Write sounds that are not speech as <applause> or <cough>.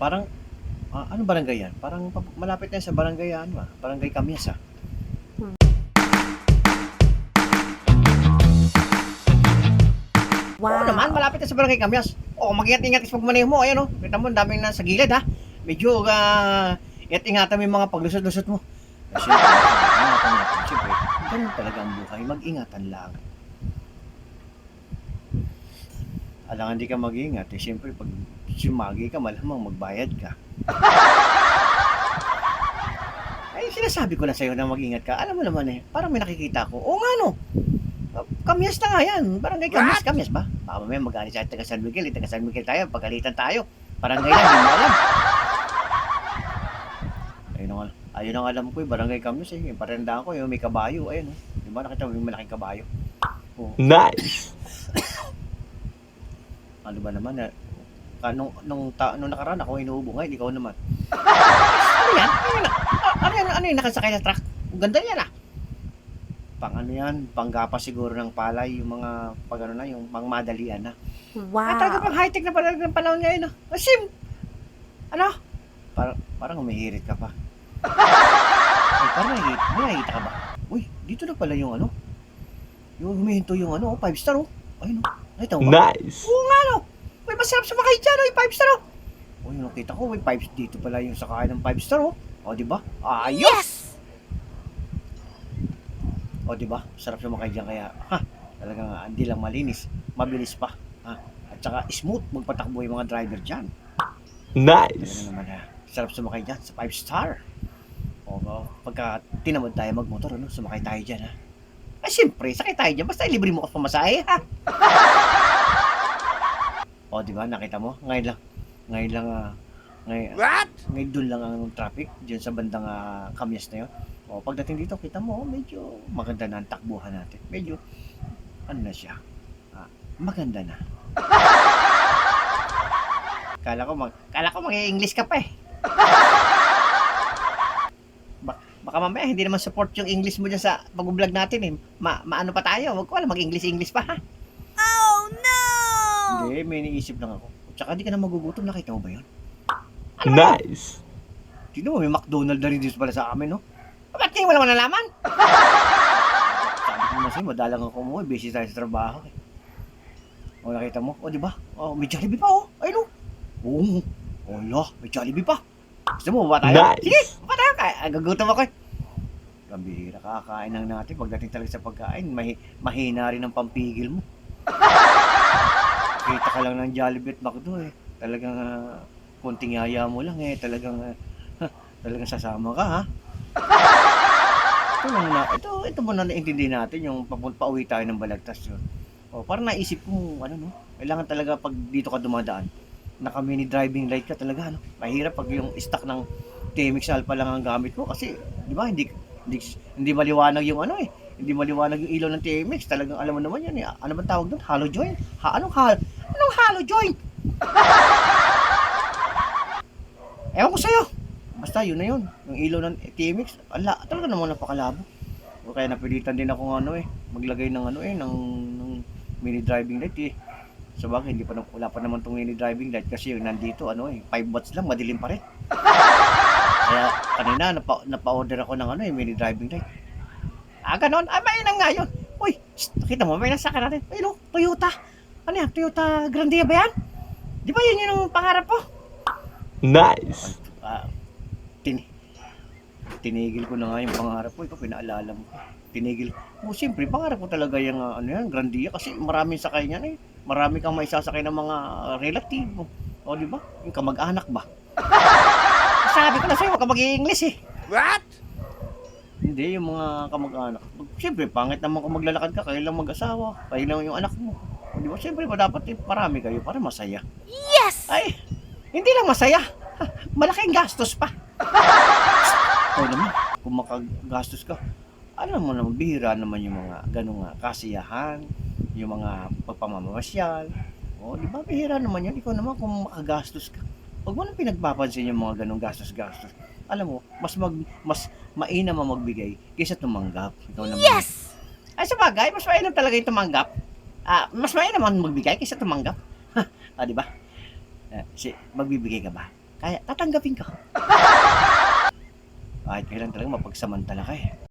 Parang, ah, ano barangay yan? Parang pa- malapit na sa barangay, ano ah, barangay Kamyas ah. Oo naman, malapit na sa barangay Kamyas. Oo, mag-ingat-ingat sa pagmaneho mo. Ayan oh, kita mo, daming na sa gilid ha. Medyo, uh, ingat-ingatan mo yung mga paglusot-lusot mo. Kasi, ingatan natin. Siyempre, ganun talaga ang buhay. Mag-ingatan lang. Alang hindi ka mag-ingat, eh, siyempre, pag sumagi ka, malamang magbayad ka. Ay, <laughs> sinasabi ko na sa'yo na mag-ingat ka. Alam mo naman eh, parang may nakikita ko. Oo nga no, Kamyas na nga yan. Barangay Kamyas. Kamyas ba? Baka mamaya mag-alis tayo taga San Miguel. eh, Taga San Miguel tayo. Pagalitan tayo. Barangay lang. Hindi mo alam. Ayun ang, ayun ang alam ko eh. Barangay Kamyas eh. Yung parendahan ko. Yung may kabayo. Ayun oh. Di ba nakita mo yung malaking kabayo? Oh. Nice. Ano ba naman? Eh, ka, nung, nung, ta, nung nakaraan ako inuubo ngayon. Ikaw naman. <laughs> ano yan? Ano yan? Ah, Ano yan? Ano yan? Nakasakay sa truck? Ganda yan ah. Pang ano yan? Panggapa siguro ng palay. Yung mga pag ano na. Yung pang madalian na. Ah, talaga Wow. pang high-tech na pala ng panahon ngayon. ah. Asim! Ano? Parang, parang humihirit ka pa. <laughs> Ay, parang nakikita, may nakikita ka ba? Uy, dito na pala yung ano. Yung humihinto yung ano, 5 star oh. Ayun oh. Mo ba? Nice. Oo nga no. Uy, masarap sumakay dyan oh, 5 star oh. Uy, nakita ko, uy, 5 dito pala yung sakay ng 5 star oh. O, di ba? Ayos! Yes! O, di ba? Sarap sumakay dyan kaya, ha, talagang ah, hindi lang malinis, mabilis pa. Ha? At saka smooth magpatakbo yung mga driver dyan. Talaga Nice. naman ha. Sarap sumakay dyan sa 5 star. O, o, pagka tinamad tayo magmotor, ano, sumakay tayo dyan ha. Ay, siyempre, sakay tayo dyan. Basta libre mo ka pamasahe, ha? <laughs> o, di ba? Nakita mo? Ngayon lang. Ngayon lang, ah, ngayon, What? ngayon doon lang ang traffic dyan sa bandang uh, kamyas na yun. O, pagdating dito, kita mo, medyo maganda na ang takbuhan natin. Medyo, ano na siya, ah, maganda na. <laughs> Kala ko mag, kala ko mag-English ka pa eh. <laughs> Ba- baka mamaya hindi naman support yung English mo dyan sa pag-vlog natin eh. Ma, maano pa tayo, wag ko alam, mag-English-English pa ha. Oh! Hindi, may iniisip lang ako. Tsaka hindi ka na magugutom, nakita mo ba yun? Nice. Sino mo, may McDonald's na rin dito pala sa amin, no? Ba't ngayon wala nalaman? Sabi ko na sa'yo, madalang ako mo, busy tayo sa trabaho. Eh. O, nakita mo? O, di ba? O, may Jollibee pa, oh. Ayun, oh. Oo. Oh, la, may Jollibee pa. Gusto mo, ba tayo? Nice. Sige, ba tayo? Kaya, gagutom ako eh. Gambira, kakain lang natin. Pagdating talaga sa pagkain, mahi, mahina rin ang pampigil mo. Kita ka lang ng Jollibee at McDo eh. Talagang ah, konting yaya mo lang eh. Talagang, ah, talagang sasama ka ha. ito lang na, ito, ito mo na natin yung pauwi tayo ng Balagtas yun. O, parang naisip ko, ano no, kailangan talaga pag dito ka dumadaan, naka mini driving light ka talaga, ano. Mahirap pag yung stock ng TMX Alpha lang ang gamit mo kasi, di ba, hindi, hindi, hindi maliwanag yung ano eh. Hindi maliwanag yung ilaw ng TMX. Talagang alam mo naman yan eh. Ano bang tawag doon? Hollow joint? Ha, anong hal? Anong hollow joint? <laughs> Ewan ko sa'yo. Basta yun na yun. Yung ilaw ng TMX, ala, talaga naman napakalabo. O kaya napilitan din ako ng ano eh, maglagay ng ano eh, ng, ng mini driving light eh. Sa bagay, hindi pa, wala pa naman tong mini driving light kasi yung nandito, ano eh, 5 watts lang, madilim pa rin. <laughs> Kaya kanina, napa, napa-order ako ng ano eh, mini driving light. Ah, ganon? Ah, mainam nga yun. Uy, shh, nakita mo, may nasa ka natin. Ayun oh, Toyota. Ano yan, Toyota Grandia ba yan? Di ba yun yun ang pangarap ko? Nice. Ah, tin tinigil ko na nga yung pangarap ko. Ikaw pinaalala mo. Tinigil. Oh, siyempre, pangarap ko talaga yung ah, ano yan, Grandia kasi maraming sakay niyan eh. Marami kang maisasakay ng mga relatibo. O, di ba? Yung kamag-anak ba? Sabi ko na sa'yo, huwag ka mag-i-English eh. What? Hindi, yung mga kamag-anak. Siyempre, pangit naman kung maglalakad ka, kayo lang mag-asawa, kayo lang yung anak mo. Di ba? Siyempre, ba dapat eh, parami kayo para masaya. Yes! Ay, hindi lang masaya. Malaking gastos pa. <laughs> Ikaw naman, kung makagastos ka, alam mo naman, bihira naman yung mga ganong nga, kasiyahan, yung mga pagpamamasyal. O, di ba, bihira naman yan. Ikaw naman, kung makagastos ka, huwag mo nang pinagpapansin yung mga ganong gastos-gastos. Alam mo, mas mag, mas mainam ang magbigay kaysa tumanggap. Ikaw naman. Yes! Ay, sa bagay, mas mainam talaga yung tumanggap. Ah, mas mainam ang magbigay kaysa tumanggap. ah, di ba? Eh, si, magbibigay ka ba? Kaya tatanggapin ko. <laughs> Kahit kailan talaga mapagsamantala ka eh.